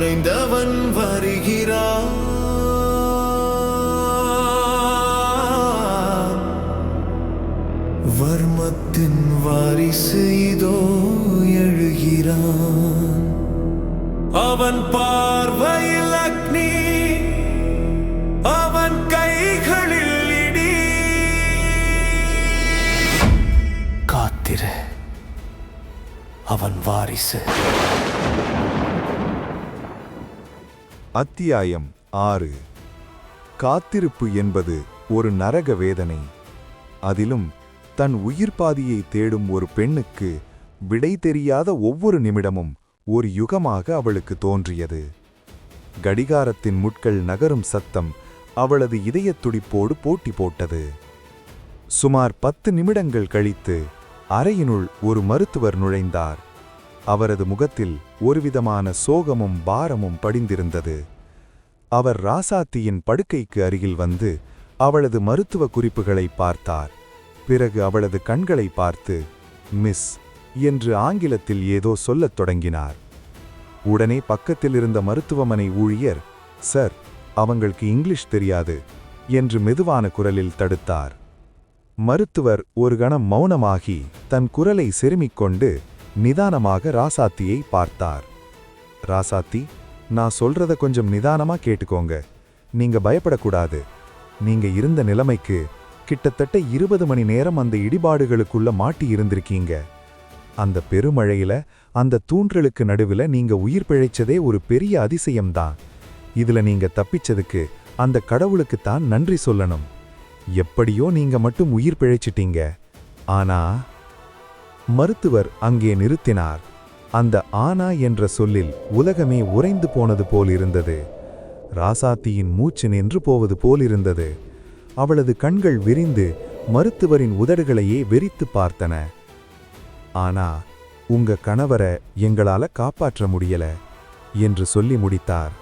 மறைந்தவன் வருகிறான் வர்மத்தின் வாரிசு இதோ எழுகிறான். அவன் பார்வையில் அக்னி அவன் கைகளில் இடி. காத்திரு அவன் வாரிசு. அத்தியாயம் ஆறு. காத்திருப்பு என்பது ஒரு நரக வேதனை. அதிலும் தன் உயிர் பாதியை தேடும் ஒரு பெண்ணுக்கு விடை தெரியாத ஒவ்வொரு நிமிடமும் ஒரு யுகமாக அவளுக்கு தோன்றியது. கடிகாரத்தின் முட்கள் நகரும் சத்தம் அவளது இதயத் துடிப்போடு போட்டி போட்டது. சுமார் பத்து நிமிடங்கள் கழித்து அறையினுள் ஒரு மருத்துவர் நுழைந்தார். அவரது முகத்தில் ஒருவிதமான சோகமும் பாரமும் படிந்திருந்தது. அவர் ராசாத்தியின் படுக்கைக்கு அருகில் வந்து அவளது மருத்துவ குறிப்புகளை பார்த்தார். பிறகு அவளது கண்களை பார்த்து மிஸ் என்று ஆங்கிலத்தில் ஏதோ சொல்லத் தொடங்கினார். உடனே பக்கத்தில் இருந்த மருத்துவமனை ஊழியர் சார் அவங்களுக்கு இங்கிலீஷ் தெரியாது என்று மெதுவான குரலில் தடுத்தார். மருத்துவர் ஒரு கணம் மௌனமாகி தன் குரலை செருமிக் கொண்டு நிதானமாக ராசாத்தியை பார்த்தார். ராசாத்தி நான் சொல்றத கொஞ்சம் நிதானமா கேட்டுக்கோங்க. நீங்க பயப்படக்கூடாது. நீங்க இருந்த நிலைமைக்கு கிட்டத்தட்ட இருபது மணி நேரம் அந்த இடிபாடுகளுக்குள்ள மாட்டி இருந்திருக்கீங்க. அந்த பெருமழையில அந்த தூன்றலுக்கு நடுவில் நீங்க உயிர் பிழைச்சதே ஒரு பெரிய அதிசயம்தான். இதுல நீங்க தப்பிச்சதுக்கு அந்த கடவுளுக்குத்தான் நன்றி சொல்லணும். எப்படியோ நீங்க மட்டும் உயிர் பிழைச்சிட்டீங்க. ஆனா மருத்துவர் அங்கே நிறுத்தினார். அந்த ஆனா என்ற சொல்லில் உலகமே உறைந்து போனது போல் இருந்தது ராசாத்தியின் மூச்சு நின்று போவது போல் இருந்தது அவளது கண்கள் விரிந்து மருத்துவரின் உதடுகளையே வெறித்து பார்த்தன. ஆனா உங்க கணவரை எங்களால காப்பாற்ற முடியல என்று சொல்லி முடித்தார்.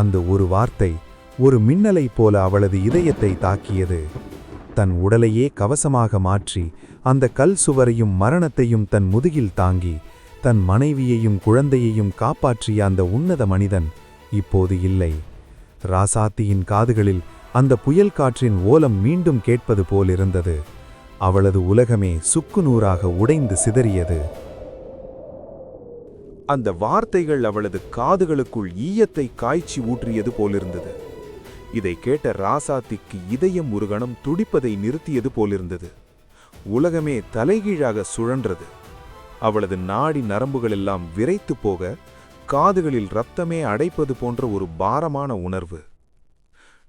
அந்த ஒரு வார்த்தை ஒரு மின்னலைப் போல அவளது இதயத்தை தாக்கியது. தன் உடலையே கவசமாக மாற்றி அந்த கல் சுவரையும் மரணத்தையும் தன் முதுகில் தாங்கி தன் மனைவியையும் குழந்தையையும் காப்பாற்றிய அந்த உன்னத மனிதன் இப்போது இல்லை. ராசாத்தியின் காதுகளில் அந்த புயல் காற்றின் ஓலம் மீண்டும் கேட்பது போலிருந்தது. அவளது உலகமே சுக்குநூறாக உடைந்து சிதறியது. அந்த வார்த்தைகள் அவளது காதுகளுக்குள் ஈயத்தை காய்ச்சி ஊற்றியது போலிருந்தது. இதை கேட்ட ராசாத்திக்கு இதயம் ஒரு கணம் துடிப்பதை நிறுத்தியது போலிருந்தது. உலகமே தலைகீழாக சுழன்றது. அவளது நாடி நரம்புகள் எல்லாம் விரைத்து போக காதுகளில் ரத்தமே அடைப்பது போன்ற ஒரு பாரமான உணர்வு.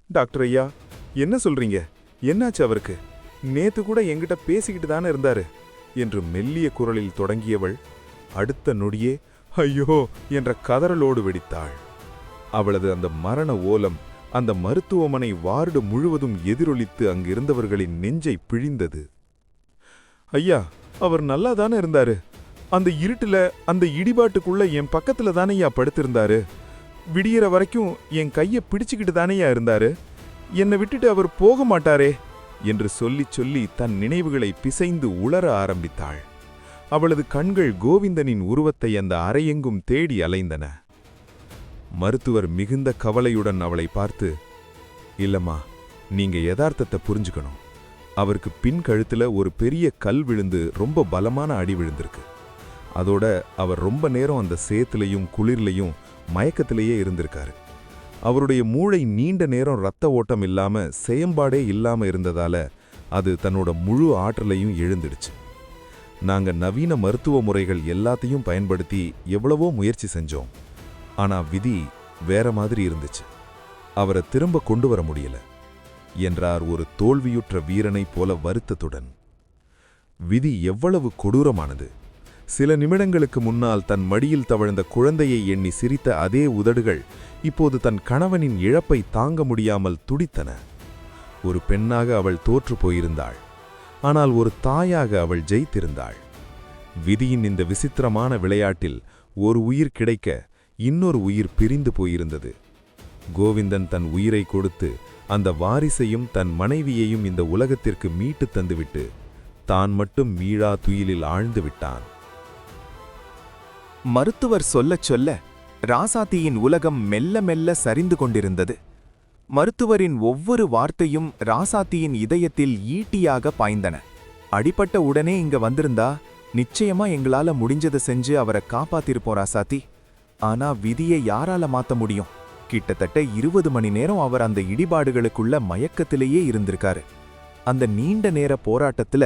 டாக்டர் ஐயா என்ன சொல்றீங்க? என்னாச்சு அவருக்கு? நேத்து கூட என்கிட்ட பேசிக்கிட்டு தானே இருந்தாரு என்று மெல்லிய குரலில் தொடங்கியவள் அடுத்த நொடியே ஐயோ என்ற கதறலோடு வெடித்தாள். அவளது அந்த மரண ஓலம் அந்த மருத்துவமனை வார்டு முழுவதும் எதிரொலித்து அங்கிருந்தவர்களின் நெஞ்சை பிழிந்தது. ஐயா அவர் நல்லா தானே இருந்தாரு. அந்த இருட்டுல அந்த இடிபாட்டுக்குள்ள என் பக்கத்துல தானேயா படுத்திருந்தாரு. விடியற வரைக்கும் என் கையை பிடிச்சுக்கிட்டு தானேயா இருந்தாரு. என்னை விட்டுட்டு அவர் போக மாட்டாரே என்று சொல்லி சொல்லி தன் நினைவுகளை பிசைந்து உளர ஆரம்பித்தாள். அவளது கண்கள் கோவிந்தனின் உருவத்தை அந்த அறையெங்கும் தேடி அலைந்தன. மருத்துவர் மிகுந்த கவலையுடன் அவளை பார்த்து இல்லம்மா நீங்க யதார்த்தத்தை புரிஞ்சுக்கணும். அவருக்கு பின் கழுத்தில் ஒரு பெரிய கல் விழுந்து ரொம்ப பலமான அடி விழுந்திருக்கு. அதோட அவர் ரொம்ப நேரம் அந்த சேத்துலையும் குளிர்லையும் மயக்கத்திலேயே இருந்திருக்காரு. அவருடைய மூளை நீண்ட நேரம் ரத்த ஓட்டம் இல்லாமல் செயம்பாடே இல்லாமல் இருந்ததால் அது தன்னோட முழு ஆற்றலையும் எழுந்துடுச்சு. நாங்கள் நவீன மருத்துவ முறைகள் எல்லாத்தையும் பயன்படுத்தி எவ்வளவோ முயற்சி செஞ்சோம். ஆனால் விதி வேற மாதிரி இருந்துச்சு. அவரை திரும்ப கொண்டு வர முடியலை. என்றார் ஒரு தோல்வியுற்ற வீரனைப் போல வருத்தத்துடன். விதி எவ்வளவு கொடூரமானது. சில நிமிடங்களுக்கு முன்னால் தன் மடியில் தவழ்ந்த குழந்தையை எண்ணி சிரித்த அதே உதடுகள் இப்போது தன் கணவனின் இழப்பை தாங்க முடியாமல் துடித்தன. ஒரு பெண்ணாக அவள் தோற்று போயிருந்தாள். ஆனால் ஒரு தாயாக அவள் ஜெயித்திருந்தாள். விதியின் இந்த விசித்திரமான விளையாட்டில் ஒரு உயிர் கிடைக்க இன்னொரு உயிர் பிரிந்து போயிருந்தது. கோவிந்தன் தன் உயிரை கொடுத்து அந்த வாரிசையும் தன் மனைவியையும் இந்த உலகத்திற்கு மீட்டு தந்துவிட்டு தான் மட்டும் மீழா துயிலில் ஆழ்ந்து விட்டான். மருத்துவர் சொல்லச் சொல்ல ராசாத்தியின் உலகம் மெல்ல மெல்ல சரிந்து கொண்டிருந்தது. மருத்துவரின் ஒவ்வொரு வார்த்தையும் ராசாத்தியின் இதயத்தில் ஈட்டியாக பாய்ந்தன. அடிபட்ட உடனே இங்க வந்திருந்தா நிச்சயமா எங்களால முடிஞ்சதை செஞ்சு அவரை காப்பாத்திருப்போம் ராசாத்தி. ஆனா விதியை யாரால மாத்த முடியும்? கிட்டத்தட்ட இருபது மணி நேரம் அவர் அந்த இடிபாடுகளுக்குள்ள மயக்கத்திலேயே இருந்திருக்காரு. அந்த நீண்ட நேர போராட்டத்துல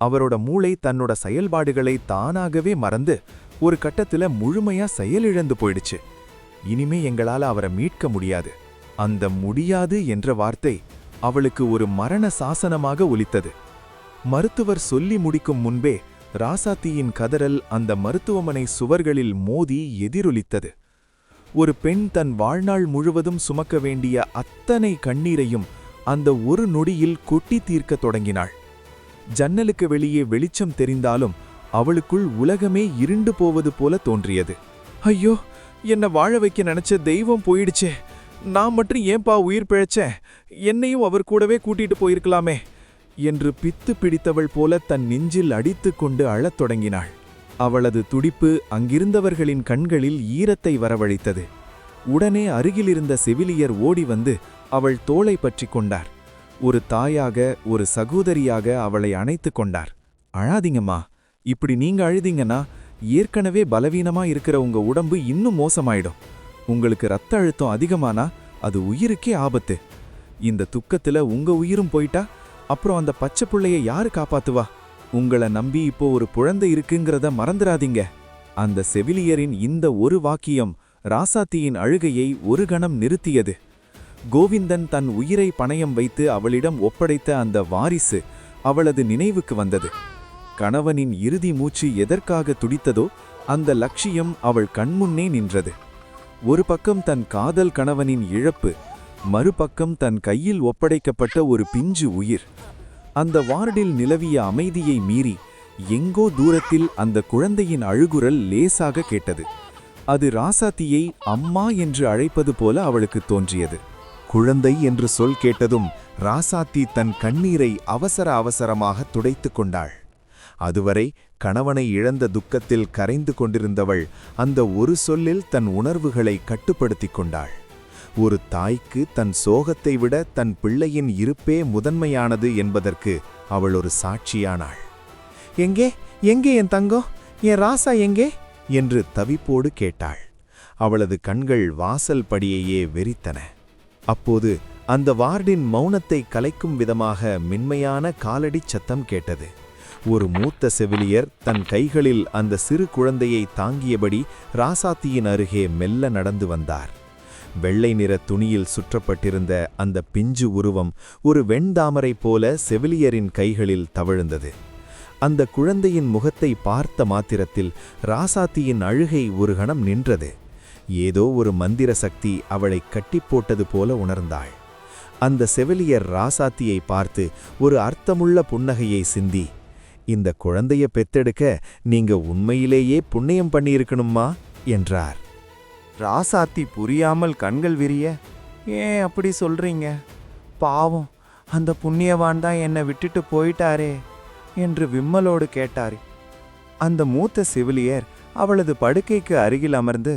அவரோட மூளை தன்னோட செயல்பாடுகளை தானாகவே மறந்து ஒரு கட்டத்துல முழுமையா செயலிழந்து போயிடுச்சு. இனிமே எங்களால அவரை மீட்க முடியாது. அந்த முடியாது என்ற வார்த்தை அவளுக்கு ஒரு மரண சாசனமாக ஒலித்தது. மருத்துவர் சொல்லி முடிக்கும் முன்பே ராசாத்தியின் கதறல் அந்த மருத்துவமனை சுவர்களில் மோதி எதிரொலித்தது. ஒரு பெண் தன் வாழ்நாள் முழுவதும் சுமக்க வேண்டிய அத்தனை கண்ணீரையும் அந்த ஒரு நொடியில் கொட்டி தீர்க்கத் தொடங்கினாள். ஜன்னலுக்கு வெளியே வெளிச்சம் தெரிந்தாலும் அவளுக்குள் உலகமே இருண்டு போவது போல தோன்றியது. ஐயோ என்னை வாழ வைக்க நினைச்ச தெய்வம் போயிடுச்சே. நான் மட்டும் ஏன்பா உயிர் பிழைச்சேன் என்னையும் அவர் கூடவே கூட்டிட்டு போயிருக்கலாமே என்று பித்து பிடித்தவள் போல தன் நெஞ்சில் அடித்து கொண்டு அழத் தொடங்கினாள். அவளது துடிப்பு அங்கிருந்தவர்களின் கண்களில் ஈரத்தை வரவழைத்தது. உடனே அருகிலிருந்த செவிலியர் ஓடி வந்து அவள் தோளை பற்றிக் கொண்டார். ஒரு தாயாக ஒரு சகோதரியாக அவளை அணைத்துக் கொண்டார். அழாதீங்கம்மா இப்படி நீங்க அழுதீங்கன்னா ஏற்கனவே பலவீனமா இருக்கிற உங்க உடம்பு இன்னும் மோசமாயிடும். உங்களுக்கு ரத்த அழுத்தம் அதிகமானா அது உயிருக்கே ஆபத்து. இந்த துக்கத்துல உங்க உயிரும் போயிட்டா அப்புறம் அந்த பச்சை பிள்ளைய யாரு காப்பாத்துவா? உங்களை நம்பி இப்போ ஒரு குழந்தை இருக்குங்கிறத மறந்துடாதீங்க அந்த செவிலியரின் இந்த ஒரு வாக்கியம் ராசாத்தியின் அழுகையை ஒரு கணம் நிறுத்தியது. கோவிந்தன் தன் உயிரை பணயம் வைத்து அவளிடம் ஒப்படைத்த அந்த வாரிசு அவளது நினைவுக்கு வந்தது. கணவனின் இறுதி மூச்சு எதற்காக துடித்ததோ அந்த லட்சியம் அவள் கண்முன்னே நின்றது. ஒரு பக்கம் தன் காதல் கணவனின் இழப்பு மறுபக்கம் தன் கையில் ஒப்படைக்கப்பட்ட ஒரு பிஞ்சு உயிர். அந்த வார்டில் நிலவிய அமைதியை மீறி எங்கோ தூரத்தில் அந்த குழந்தையின் அழுகுரல் லேசாக கேட்டது. அது ராசாத்தியை அம்மா என்று அழைப்பது போல அவளுக்கு தோன்றியது. குழந்தை என்று சொல் கேட்டதும் ராசாத்தி தன் கண்ணீரை அவசர அவசரமாக துடைத்துக் கொண்டாள். அதுவரை கணவனை இழந்த துக்கத்தில் கரைந்து கொண்டிருந்தவள் அந்த ஒரு சொல்லில் தன் உணர்வுகளை கட்டுப்படுத்திக் கொண்டாள். ஒரு தாய்க்கு தன் சோகத்தை விட தன் பிள்ளையின் இருப்பே முதன்மையானது என்பதற்கு அவள் ஒரு சாட்சியானாள். எங்கே? எங்கே என் தங்கம் என் ராசா எங்கே? என்று தவிப்போடு கேட்டாள். அவளது கண்கள் வாசல் படியையே வெறித்தன. அப்போது அந்த வார்டின் மௌனத்தை கலைக்கும் விதமாக மென்மையான காலடிச் சத்தம் கேட்டது. ஒரு மூத்த செவிலியர் தன் கைகளில் அந்த சிறு குழந்தையை தாங்கியபடி ராசாத்தியின் அருகே மெல்ல நடந்து வந்தார். வெள்ளை நிற துணியில் சுற்றப்பட்டிருந்த அந்த பிஞ்சு உருவம் ஒரு வெண்தாமரை போல செவிலியரின் கைகளில் தவழ்ந்தது. அந்த குழந்தையின் முகத்தை பார்த்த மாத்திரத்தில் ராசாத்தியின் அழுகை ஒரு கணம் நின்றது. ஏதோ ஒரு மந்திர சக்தி அவளை கட்டி போட்டது போல உணர்ந்தாள். அந்த செவிலியர் ராசாத்தியை பார்த்து ஒரு அர்த்தமுள்ள புன்னகையை சிந்தி இந்த குழந்தைய பெத்தெடுக்க நீங்க உண்மையிலேயே புண்ணியம் பண்ணியிருக்கணுமா என்றார். ராசாத்தி புரியாமல் கண்கள் விரிய ஏன் அப்படி சொல்றீங்க? பாவம் அந்த புண்ணியவான் தான் என்னை விட்டுட்டு போயிட்டாரே என்று விம்மலோடு கேட்டார். அந்த மூத்த செவிலியர் அவளது படுக்கைக்கு அருகில் அமர்ந்து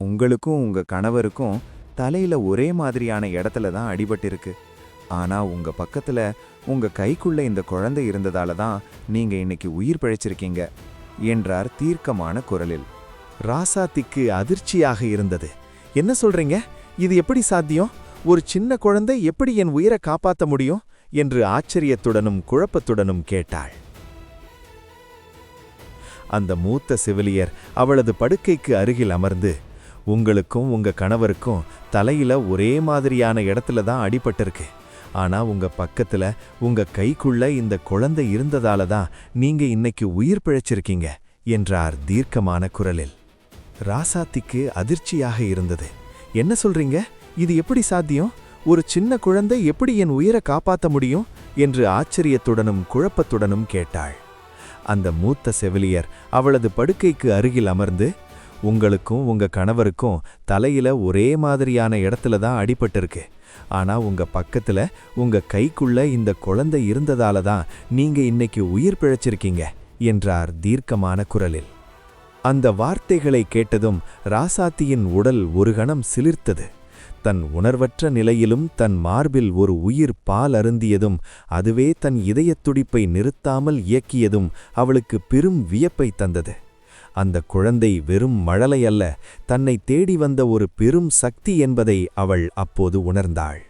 உங்களுக்கும் உங்க கணவருக்கும் தலையில ஒரே மாதிரியான இடத்துல தான் அடிபட்டிருக்கு. ஆனா உங்க பக்கத்துல உங்க கைக்குள்ள இந்த குழந்தை இருந்ததால தான் நீங்க இன்னைக்கு உயிர் பிழைச்சிருக்கீங்க என்றார் தீர்க்கமான குரலில். ராசாத்திக்கு அதிர்ச்சியாக இருந்தது. என்ன சொல்றீங்க? இது எப்படி சாத்தியம்? ஒரு சின்ன குழந்தை எப்படி என் உயிரை காப்பாத்த முடியும்? என்று ஆச்சரியத்துடனும் குழப்பத்துடனும் கேட்டாள். அந்த மூத்த செவிலியர் அவளது படுக்கைக்கு அருகில் அமர்ந்து உங்களுக்கும் உங்க கணவருக்கும் தலையில ஒரே மாதிரியான இடத்துல தான் அடிபட்டிருக்கு. ஆனா உங்க பக்கத்துல உங்க கைக்குள்ள இந்த குழந்தை இருந்ததால தான் நீங்க இன்னைக்கு உயிர் பிழைச்சிருக்கீங்க என்றார் தீர்க்கமான குரலில். ராசாத்திக்கு அதிர்ச்சியாக இருந்தது. என்ன சொல்றீங்க? இது எப்படி சாத்தியம்? ஒரு சின்ன குழந்தை எப்படி என் உயிரை காப்பாற்ற முடியும்? என்று ஆச்சரியத்துடனும் குழப்பத்துடனும் கேட்டாள். அந்த மூத்த செவிலியர் அவளது படுக்கைக்கு அருகில் அமர்ந்து உங்களுக்கும் உங்க கணவருக்கும் தலையில ஒரே மாதிரியான இடத்துல தான் அடிபட்டிருக்கு. ஆனா உங்க பக்கத்துல உங்க கைக்குள்ள இந்த குழந்தை இருந்ததால தான் நீங்க இன்னைக்கு உயிர் பிழைச்சிருக்கீங்க என்றார் தீர்க்கமான குரலில். அந்த வார்த்தைகளை கேட்டதும் ராசாத்தியின் உடல் ஒரு கணம் சிலிர்த்தது. தன் உணர்வற்ற நிலையிலும் தன் மார்பில் ஒரு உயிர் பால் அருந்தியதும் அதுவே தன் இதயத் துடிப்பை நிறுத்தாமல் இயக்கியதும் அவளுக்கு பெரும் வியப்பை தந்தது. அந்த குழந்தை வெறும் மழலை அல்ல தன்னை தேடி வந்த ஒரு பெரும் சக்தி என்பதை அவள் அப்போது உணர்ந்தாள்.